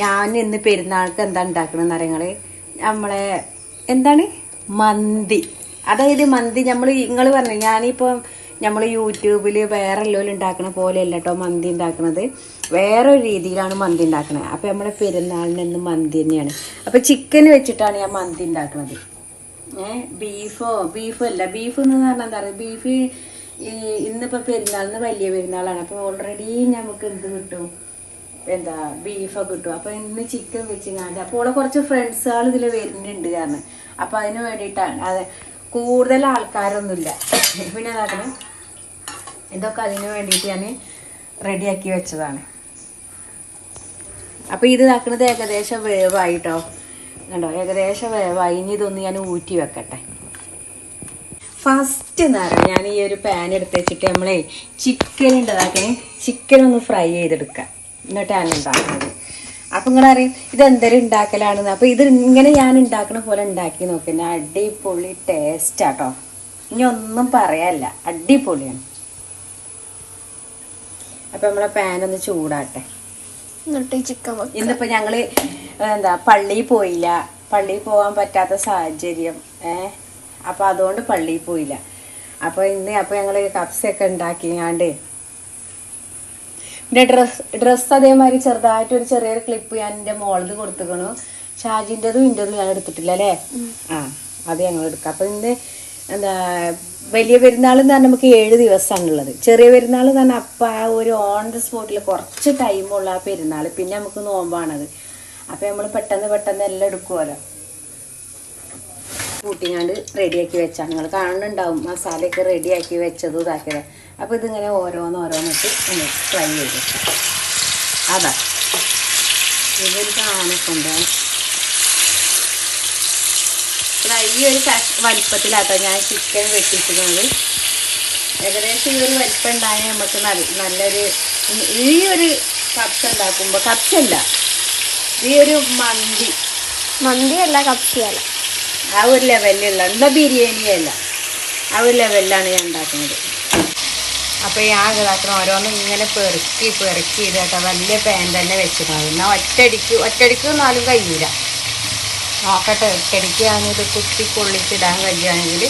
ഞാൻ ഇന്ന് പെരുന്നാൾക്ക് എന്താ ഉണ്ടാക്കണമെന്ന് അറിയങ്ങൾ നമ്മളെ എന്താണ്? മന്തി. അതായത് മന്തി നമ്മൾ നിങ്ങൾ പറഞ്ഞു ഞാനിപ്പം നമ്മൾ യൂട്യൂബിൽ വേറെ എല്ലാവരും ഉണ്ടാക്കണ പോലെയല്ല കേട്ടോ മന്തി വേറെ വേറൊരു രീതിയിലാണ് മന്തി ഉണ്ടാക്കുന്നത് അപ്പം നമ്മളെ പെരുന്നാളിന് ഇന്ന് മന്തി തന്നെയാണ്. അപ്പം ചിക്കൻ വെച്ചിട്ടാണ് ഞാൻ മന്തി ഉണ്ടാക്കുന്നത് ഏഹ് ബീഫോ? ബീഫോ അല്ല. ബീഫ് എന്ന് പറഞ്ഞാൽ എന്താ പറയുക ബീഫ് ഇന്നിപ്പോൾ പെരുന്നാളിന് വലിയ പെരുന്നാളാണ്. അപ്പോൾ ഓൾറെഡി നമുക്ക് എന്ത് കിട്ടും? എന്താ ബീഫൊക്കെ കിട്ടും അപ്പോൾ ഇന്ന് ചിക്കൻ വെച്ച് വെച്ചിങ്ങാണ്ട്. അപ്പോൾ ഇവിടെ കുറച്ച് ഫ്രണ്ട്സുകൾ ഇതിൽ വരുന്നുണ്ട് കാരണം. അപ്പോൾ അതിന് വേണ്ടിയിട്ടാണ്. അതെ കൂടുതൽ ആൾക്കാരൊന്നുമില്ല. പിന്നെ എന്താക്കണം ഇതൊക്കെ അതിന് വേണ്ടിയിട്ട് ഞാൻ റെഡിയാക്കി വെച്ചതാണ്. അപ്പോൾ ഇത് ഇതാക്കണത് ഏകദേശം വേവായിട്ടോ. കണ്ടോ? ഏകദേശം വേവായി. ഇനി ഇതൊന്ന് ഞാൻ ഊറ്റി വെക്കട്ടെ. ഫസ്റ്റ് നേരം ഞാൻ ഈ ഒരു പാൻ എടുത്ത് വെച്ചിട്ട് നമ്മളെ ചിക്കൻ ഉണ്ടതാക്കണേ ചിക്കൻ ഒന്ന് ഫ്രൈ ചെയ്തെടുക്കാം. എന്നിട്ടാണ് ഉണ്ടാക്കുന്നത്. അപ്പം നിങ്ങളറിയും ഇതെന്തൊരു ഉണ്ടാക്കലാണെന്ന്. അപ്പോൾ ഇത് ഇങ്ങനെ ഞാൻ ഉണ്ടാക്കണ പോലെ ഉണ്ടാക്കി നോക്കുന്ന അടിപൊളി ടേസ്റ്റാട്ടോ ഇനി ഒന്നും പറയാനില്ല അടിപൊളിയാണ്. അപ്പം നമ്മളെ പാൻ ഒന്ന് ചൂടാട്ടെ. എന്നിട്ട് ചിക്കൻ ഇന്നിപ്പോൾ ഞങ്ങൾ ഞങ്ങൾ എന്താ പള്ളിയിൽ പോയില്ല. പള്ളിയിൽ പോകാൻ പറ്റാത്ത സാഹചര്യം ഏ? അപ്പം അതുകൊണ്ട് പള്ളിയിൽ പോയില്ല. അപ്പോൾ ഇന്ന് അപ്പോൾ ഞങ്ങൾ കപ്സൊക്കെ ഉണ്ടാക്കിയാണ്ട് പിന്നെ ഡ്രസ് ഡ്രസ്സ് അതേമാതിരി ചെറുതായിട്ട് ഒരു ചെറിയൊരു ക്ലിപ്പ് ഞാൻ എന്റെ മോളത് കൊടുത്തുക്കണു. ഷാജിന്റെതും ഇന്റെതും ഞാൻ എടുത്തിട്ടില്ല അല്ലേ? ആ അത് ഞങ്ങൾ എടുക്കാം. അപ്പൊ ഇന്ന് എന്താ വലിയ പെരുന്നാൾ എന്ന് പറഞ്ഞാൽ നമുക്ക് ഏഴ് ദിവസമാണുള്ളത് ചെറിയ പെരുന്നാൾ എന്ന് പറഞ്ഞാൽ അപ്പം ആ ഒരു ഓൺ ദ സ്പോട്ടിൽ കുറച്ച് ടൈമുള്ള ആ പെരുന്നാൾ പിന്നെ നമുക്ക് നോമ്പാണത്. അപ്പം നമ്മൾ പെട്ടെന്ന് പെട്ടെന്ന് എല്ലാം എടുക്കുമല്ലോ കൂട്ടിങ്ങാണ്ട് റെഡിയാക്കി വെച്ചാൽ നിങ്ങൾ കാണുന്നുണ്ടാവും. മസാലയൊക്കെ റെഡിയാക്കി വെച്ചതും ഇതാക്കിയത്. അപ്പോൾ ഇതിങ്ങനെ ഓരോന്ന് ഓരോന്നിട്ട് ഒന്ന് ഫ്രൈ ചെയ്ത് അതാ. ഇതൊരു ഉണ്ടാവും ഫ്രൈ ഒരു വലിപ്പത്തിലാട്ടോ ഞാൻ ചിക്കൻ വെട്ടിച്ചിരുന്നത് ഏകദേശം ഈ ഒരു വലിപ്പം ഉണ്ടായാൽ നമുക്ക് നല്ല നല്ലൊരു ഈ ഒരു കപ്സ ഉണ്ടാക്കുമ്പോൾ കപ്സല്ല ഈ ഒരു മന്തി. മന്തിയല്ല കപ്സയല്ല ആ ഒരു ലെവലിലുള്ള എന്താ ബിരിയാണിയല്ല ആ ഒരു ലെവലിലാണ് ഞാൻ ഉണ്ടാക്കുന്നത്. അപ്പോൾ ഈ ഇതാക്കണം ഓരോന്നും ഇങ്ങനെ പെറുക്കി പെറുക്കി ഇത് കേട്ടോ വലിയ പാൻ തന്നെ വെച്ചിട്ടുണ്ട് എന്നാൽ ഒറ്റടിക്ക് ഒറ്റടിക്ക് ഒന്നാലും കഴിയൂല. നോക്കട്ടെ ഒറ്റടിക്ക് ഞാനിത് കുത്തി കൊള്ളിച്ചിടാൻ കഴിയുകയാണെങ്കിൽ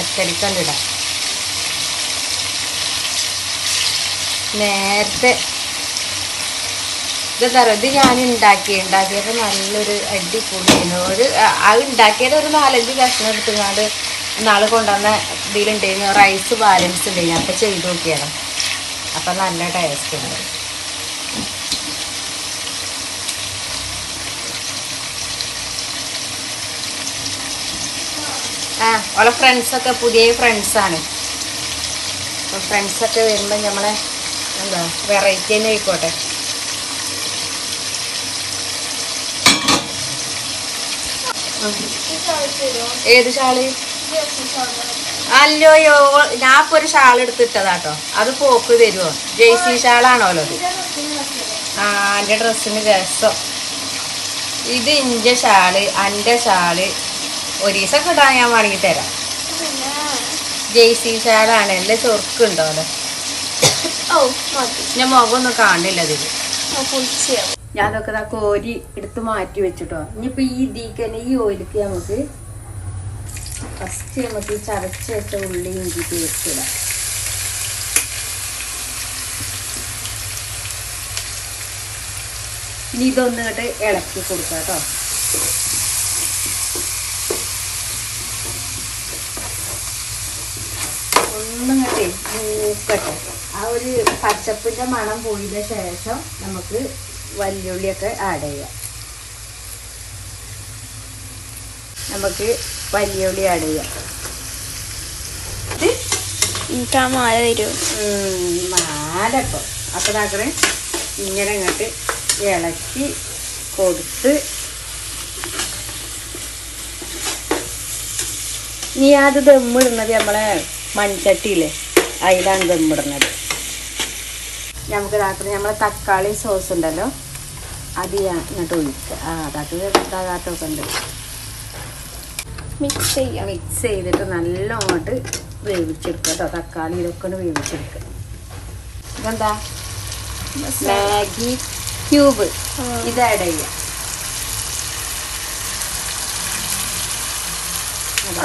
ഒറ്റടിക്കണ്ടിടാം നേരത്തെ ഇതെന്താ പറയുക ഇത് ഞാൻ ഉണ്ടാക്കി ഉണ്ടാക്കിയപ്പോൾ നല്ലൊരു അടിപൊളിയായിരുന്നു. ഒരു അത് ഉണ്ടാക്കിയത് ഒരു നാലഞ്ച് കഷ്ണം എടുത്തുകൊണ്ട് നാളെ കൊണ്ടുവന്ന ഇതിലുണ്ടായിരുന്നു റൈസ് ബാലൻസ് ഉണ്ടായിരുന്നു അപ്പോൾ ചെയ്ത് നോക്കിയാണ്. അപ്പം നല്ല ടേസ്റ്റ് ഉണ്ട്. ആ ഓളെ ഫ്രണ്ട്സൊക്കെ പുതിയ ഫ്രണ്ട്സാണ് അപ്പോൾ ഫ്രണ്ട്സൊക്കെ വരുമ്പോൾ നമ്മളെ എന്താ വെറൈറ്റി തന്നെ ആയിക്കോട്ടെ. ഏത് ഷാൾ? അല്ലയോ ഞാൻ ഇപ്പൊ ഒരു ഷാൾ എടുത്തിട്ടതാട്ടോ. അത് പോക്ക് തരുമോ ജെയ്സി ഷാളാണോലോ അത് ആ എന്റെ ഡ്രസ്സിന് രസം. ഇത് ഇന്റെ ഷാൾ എന്റെ ഷാൾ. ഒരു ദിവസം ഇടാൻ ഞാൻ വേണമെങ്കിൽ തരാം. ജെയ്സി ഷാളാണ്. എന്റെ ചൊറുക്കുണ്ടോലോ ഓ മതി. ഞാൻ മുഖമൊന്നും കാണില്ല അതിൽ ആ അതൊക്കെ ഇതാ കോരി എടുത്ത് മാറ്റി വെച്ചിട്ടോ. ഇനിയിപ്പോ ഈ ദീക്കനെ ഈ ഓയിലിക്ക് നമുക്ക് ഫസ്റ്റ് നമുക്ക് ഈ ചതച്ച് വെച്ച ഉള്ളി ഇഞ്ചി പേസ്റ്റ് ഇനി ഇതൊന്ന് ഇങ്ങോട്ട് ഇളക്കി കൊടുക്കാം കേട്ടോ. ഒന്നിങ്ങട്ടെ മൂക്കട്ടെ. ആ ഒരു പച്ചപ്പിന്റെ മണം പോയതിന് ശേഷം നമുക്ക് വല്യുള്ളിയൊക്കെ ആഡ് ചെയ്യാം. നമുക്ക് വലിയ ഉള്ളി ആഡ് ചെയ്യാം എനിക്ക് ആ മാല തരുമോ നാലപ്പം അപ്പം ഇതാക്കണേ ഇങ്ങനെ അങ്ങോട്ട് ഇളക്കി കൊടുത്ത്. ഇനി അത് ദമ്മിടുന്നത് നമ്മളെ മൺചട്ടിയില്ലേ? അതിലാണ് ദമ്മിടുന്നത് നമുക്ക് ഇതാക്കുന്നത് നമ്മളെ തക്കാളി സോസ് ഉണ്ടല്ലോ. അത് ഞാൻ ഇങ്ങോട്ട് ഒഴിക്കുക ആ അതൊക്കെ ഇതാകാട്ടൊക്കെ ഉണ്ട്. മിക്സ് ചെയ്യുക മിക്സ് ചെയ്തിട്ട് നല്ലോണ്ട് വേവിച്ചെടുക്കുക കേട്ടോ. തക്കാളി ഇതൊക്കെ ഒന്ന് വേവിച്ചെടുക്കുക. ഇതെന്താ? Maggi cube. ഇത് ആഡ് ചെയ്യാം.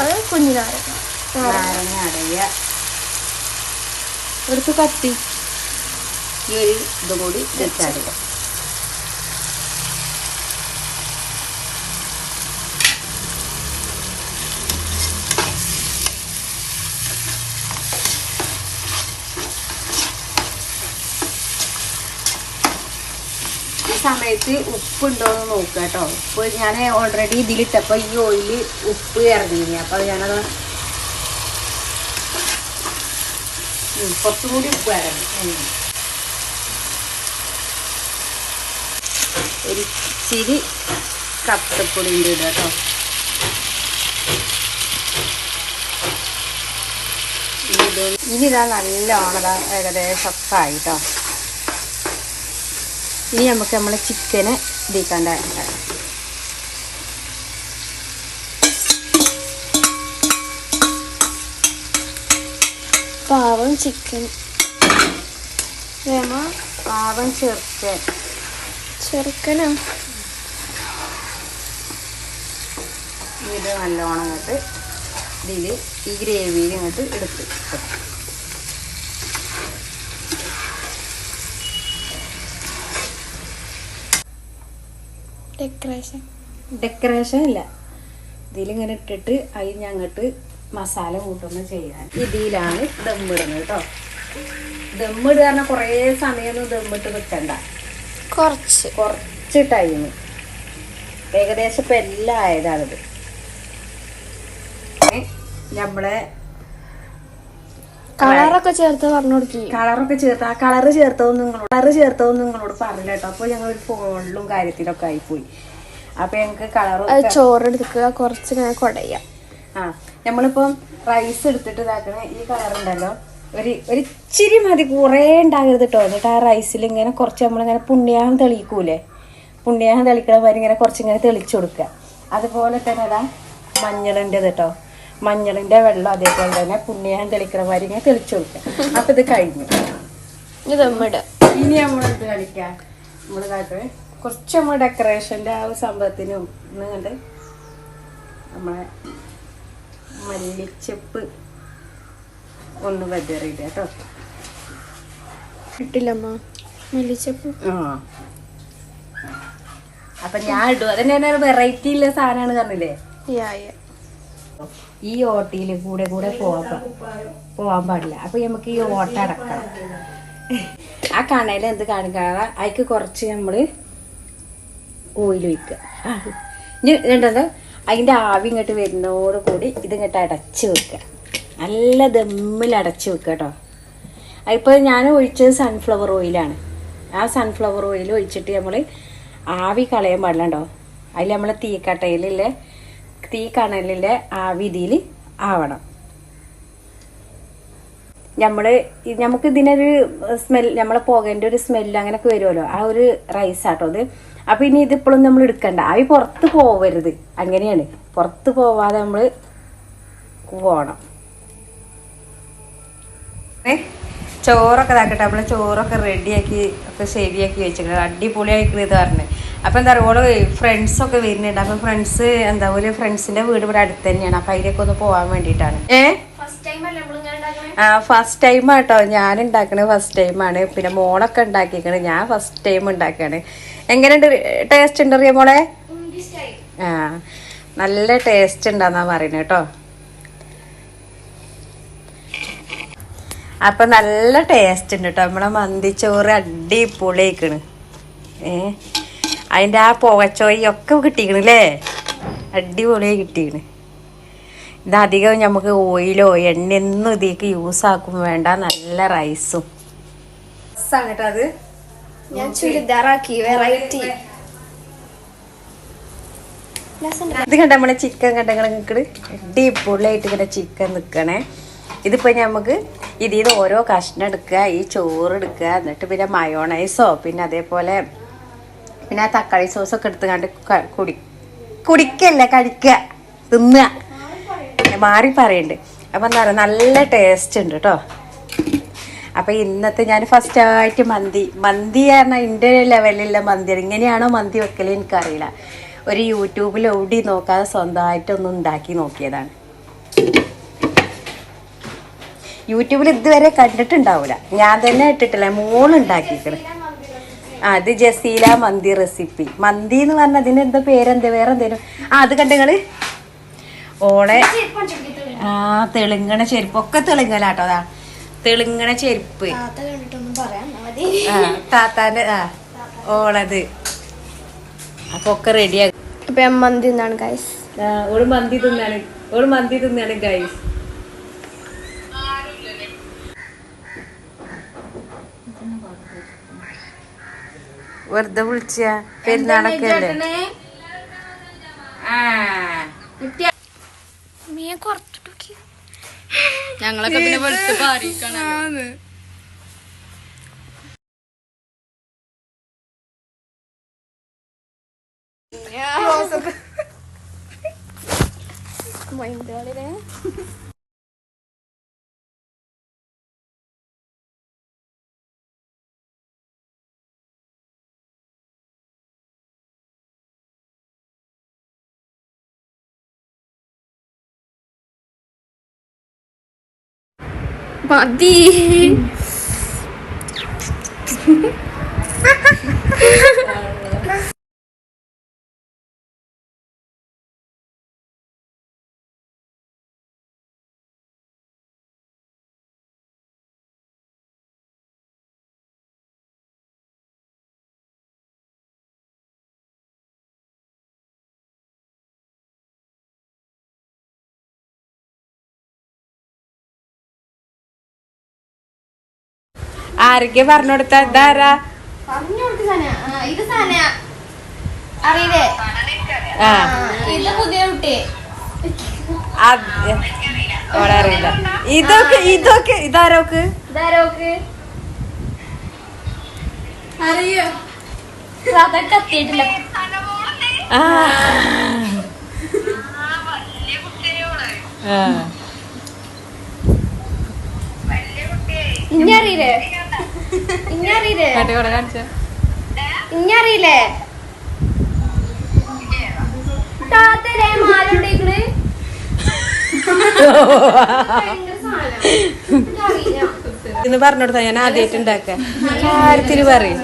അത് കുഞ്ഞിനാരങ്ങ. നാരങ്ങ ആഡ് ചെയ്യുക എടുത്ത് കത്തി. ഈ ഒരു ഇതും കൂടി വെച്ചാടുക ഈ സമയത്ത് ഉപ്പുണ്ടോ എന്ന് നോക്കുക കേട്ടോ. ഉപ്പ് ഞാൻ ഓൾറെഡി ഇതിലിട്ടപ്പോൾ ഈ ഓയിൽ ഉപ്പ് ഇറങ്ങിയിരുന്നു അപ്പോൾ ഞാനത് കുറച്ചും കൂടി ഉപ്പ് ഇറങ്ങി ഉം. ഒരു ഇച്ചിരി കപ്പപ്പൊടി ഉണ്ട് കേട്ടോ. ഇനി ഇത് നല്ലോണം ഏകദേശം ഒക്കെ ആയി കേട്ടോ. ഇനി നമുക്ക് നമ്മളെ ചിക്കന് ഇതേക്കാണ്ട് പാവം ചിക്കൻ പാവം ചെറുക്കൻ. ചെറുക്കനോ? ഇത് നല്ലോണം ഇങ്ങോട്ട് ഇതിൽ ഈ ഗ്രേവിയിൽ ഇങ്ങോട്ട് എടുത്ത് ഡെക്കറേഷൻ ഡെക്കറേഷൻ ഇല്ല. ഇതിലിങ്ങനെ ഇട്ടിട്ട് അതിന് അങ്ങോട്ട് മസാല കൂട്ടുന്ന ചെയ്യാൻ. ഇതിലാണ് ദമ്മിടുന്നത് കേട്ടോ ദമ്മിടുക പറഞ്ഞാൽ കുറേ സമയമൊന്നും ദമ്മിട്ട് വെക്കണ്ട കുറച്ച്. കുറച്ച് ടൈം ഏകദേശം ഇപ്പം എല്ലാം ആയതാണിത്. നമ്മളെ കളറൊക്കെ ചേർത്ത് പറഞ്ഞു കൊടുക്കി. കളറൊക്കെ ചേർത്ത് ആ കളറ് ചേർത്തതൊന്നും നിങ്ങളോട് കളറ് ചേർത്തതൊന്നും നിങ്ങളോട് പറഞ്ഞില്ല കേട്ടോ. അപ്പോൾ ഞങ്ങൾ ഫോണിലും കാര്യത്തിലൊക്കെ ആയിപ്പോയി. അപ്പോൾ ഞങ്ങൾക്ക് കളറ് ചോറ് ചോറെടുക്കുക കുറച്ച് ഇങ്ങനെ കുടയുക ആ നമ്മളിപ്പം റൈസ് എടുത്തിട്ട് ഇതാക്കണ ഈ കളറുണ്ടല്ലോ. ഒരു ഒരു ഇച്ചിരി മതി കുറേ ഉണ്ടാകരുത് കേട്ടോ എന്നിട്ട് ആ റൈസിൽ ഇങ്ങനെ കുറച്ച് നമ്മളിങ്ങനെ പുണ്യാഹം തെളിയിക്കൂലേ? പുണ്യാഹം തെളിക്കണ മാതിരി ഇങ്ങനെ കുറച്ച് ഇങ്ങനെ തെളിച്ചു കൊടുക്കുക അതുപോലെ തന്നെ അതാ മഞ്ഞളിന്റെത് കേട്ടോ മഞ്ഞളിന്റെ വെള്ളം അതേപോലെ തന്നെ പുണ്യാഹം തെളിക്കണ മാതിരി ഇങ്ങനെ തെളിച്ചു കൊടുക്കുക. അപ്പൊ ഇത് കഴിഞ്ഞു. ഇനി നമ്മൾ ഇത് കളിക്കാം. നമ്മൾ കുറച്ച് നമ്മൾ ഡെക്കറേഷന്റെ ആ ഒരു സംഭവത്തിനും ഇന്നുകൊണ്ട് കണ്ട് നമ്മളെ മല്ലിച്ചെപ്പ് ഒന്ന് വെതറിയില്ല കേട്ടോ. മല്ലിച്ചപ്പ്? ആ. അപ്പൊ ഞാൻ ഇടും. അതന്നെ വെറൈറ്റി ഉള്ള സാധനമാണ് പറഞ്ഞില്ലേ? യാ ഈ ഓട്ടിയിൽ കൂടെ കൂടെ പോകാൻ പോകാൻ പാടില്ല. അപ്പൊ നമുക്ക് ഈ ഓട്ട അടക്കണം ആ കണയിൽ എന്ത് കാണിക്കാതെ അതിക്ക് കുറച്ച് നമ്മൾ ഓയിൽ ഒഴിക്കുക. ഇനി രണ്ടത് അതിന്റെ ആവി ഇങ്ങോട്ട് വരുന്നതോട് കൂടി ഇതിങ്ങോട്ട് അടച്ച് വെക്കുക. നല്ല ദമ്മിൽ അടച്ച് വെക്കുക കേട്ടോ. അതിപ്പോൾ ഞാൻ ഒഴിച്ചത് സൺഫ്ലവർ ഓയിലാണ് ആ സൺഫ്ലവർ ഓയിൽ ഒഴിച്ചിട്ട് നമ്മൾ ആവി കളയാൻ പാടില്ല കേട്ടോ. അതിൽ നമ്മൾ തീക്കട്ടയിലെ തീ കണലിലെ ആ വിധിയിൽ ആവണം. നമ്മൾ നമുക്ക് ഇതിനൊരു സ്മെൽ നമ്മളെ പോകേണ്ട ഒരു സ്മെല്ല് അങ്ങനെയൊക്കെ വരുമല്ലോ. ആ ഒരു റൈസ് ആട്ടോ അത്. അപ്പം ഇനി ഇപ്പോഴും നമ്മൾ എടുക്കണ്ട. ആവി പുറത്ത് പോവരുത്. അങ്ങനെയാണ്. പുറത്ത് പോവാതെ നമ്മൾ പോകണം ചോറൊക്കെ ഇതാക്കട്ടെ. നമ്മൾ ചോറൊക്കെ റെഡിയാക്കി ഒക്കെ ശരിയാക്കി വെച്ചിട്ടുണ്ട്. അടിപൊളിയായിക്കണ് ഇത് അപ്പം എന്താ പറയുക ഓൾ ഫ്രണ്ട്സൊക്കെ വരുന്നുണ്ട്. അപ്പം ഫ്രണ്ട്സ് എന്താ പോലെ ഫ്രണ്ട്സിന്റെ വീട് ഇവിടെ അടുത്ത് തന്നെയാണ്. അപ്പം അതിലേക്ക് ഒന്ന് പോകാൻ വേണ്ടിയിട്ടാണ്. ഏ? ആ ഫസ്റ്റ് ടൈം ആട്ടോ. ഞാൻ ഉണ്ടാക്കണത് ഫസ്റ്റ് ടൈമാണ് പിന്നെ മോളൊക്കെ ഉണ്ടാക്കിക്കണ് ഞാൻ ഫസ്റ്റ് ടൈം ഉണ്ടാക്കുകയാണ് എങ്ങനെയുണ്ട്? ടേസ്റ്റ് ഉണ്ട് അറിയാം മോളെ? ആ നല്ല ടേസ്റ്റ് ഉണ്ടാന്നാ പറയുന്നത് കേട്ടോ. അപ്പൊ നല്ല ടേസ്റ്റ് ഉണ്ട് കേട്ടോ. നമ്മളെ മന്തിച്ചോറ് അടിപൊളിയായിക്കണ്. ഏ? അതിന്റെ ആ പുകച്ചോയൊക്കെ ഒക്കെ കിട്ടിക്കണ് അല്ലേ അടിപൊളിയായി കിട്ടിക്കണ്. ഇതധികം നമുക്ക് ഓയിലോ എണ്ണയൊന്നും ഇതിലേക്ക് യൂസ് ആക്കും വേണ്ട നല്ല റൈസും അത്. ഞാൻ ചുരിദാറാക്കി വെറൈറ്റി ഇത് കണ്ട നമ്മളെ ചിക്കൻ കണ്ട നിൽക്കണ് അടിപൊളിയായിട്ട് ഇങ്ങനെ ചിക്കൻ നിൽക്കണേ ഇതിപ്പോൾ നമുക്ക് ഇതിൽ നിന്ന് ഓരോ കഷ്ണം എടുക്കുക ഈ ചോറ് എടുക്കുക എന്നിട്ട് പിന്നെ മയോണൈസോ പിന്നെ അതേപോലെ പിന്നെ ആ സോസ് ഒക്കെ എടുത്ത് കണ്ട് കുടി. കുടിക്കല്ല കഴിക്കുക തിന്നുക മാറി പറയുന്നുണ്ട് അപ്പം എന്താ പറയുക നല്ല ടേസ്റ്റ് ഉണ്ട് കേട്ടോ അപ്പോൾ ഇന്നത്തെ ഞാൻ ഫസ്റ്റായിട്ട് മന്തി. മന്തി പറഞ്ഞാൽ എന്റെ ലെവലിലുള്ള മന്തി. ഇങ്ങനെയാണോ മന്തി വെക്കൽ എനിക്കറിയില്ല. ഒരു യൂട്യൂബിൽ ഓടി നോക്കാതെ സ്വന്തമായിട്ടൊന്ന് ഉണ്ടാക്കി നോക്കിയതാണ്. യൂട്യൂബിൽ ഇതുവരെ കണ്ടിട്ടുണ്ടാവില്ല ഞാൻ തന്നെ ഇട്ടിട്ടില്ല. മോളുണ്ടാക്കിക്കണ് ആ അത് ജസീല മന്തി റെസിപ്പി മന്തി എന്ന് പറഞ്ഞ അതിന് എന്താ പേരെന്താ? വേറെ എന്തേലും ആ അത് കണ്ടങ്ങൾ ഓളെ ആ തെളിങ്ങണ ചെരുപ്പ്. ഒക്കെ തെളുങ്ങലാട്ടോ അതാ. തെളിങ്ങണ ചെരുപ്പ്. ആ താത്താന്റെ ആ ഓളത്. അപ്പൊ ഒക്കെ റെഡിയാ ഇപ്പൊ ഞാൻ മന്തി തിന്നാണ് ഗൈസ് ഒരു മന്തി തിന്നാണ്. ഒരു മന്തി തിന്നാണ് ഗൈസ് വെറുതെ വിളിച്ച പെരുന്നാളൊക്കെ അല്ലേ? ഞങ്ങളൊക്കെ പിന്നെ വെളുത്ത് പാറിയിക്കണം മൈൻഡാളിനെ മതി ആരൊക്കെ പറഞ്ഞു കൊടുത്ത ഇതാരാ അറിയില്ലേ? ഇതൊക്കെ ഇതൊക്കെ ഇതാരോക്ക്? അറിയോ? ആ ആ. ഇനി അറിയില്ലേ ഇനി അറിയില്ലേ കാട്ടി കൂടെ കാണിച്ച ഇനി അറിയില്ലേ താത്തല്ലേ ഭയങ്കര സാധനം. എനിക്കറിയില്ല. എന്ന് പറഞ്ഞു കൊടുത്താ ഞാൻ ആദ്യമായിട്ട് പറ കാര്യത്തിൽ പറയും.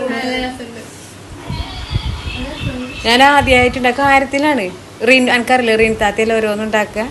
ഞാൻ ആദ്യമായിട്ട് ഉണ്ടാക്കുക ആയിരത്തിലാണ്. റീൻ എനിക്കറിയില്ല റീൻ താത്തയിൽ ഓരോന്നും ഉണ്ടാക്കുക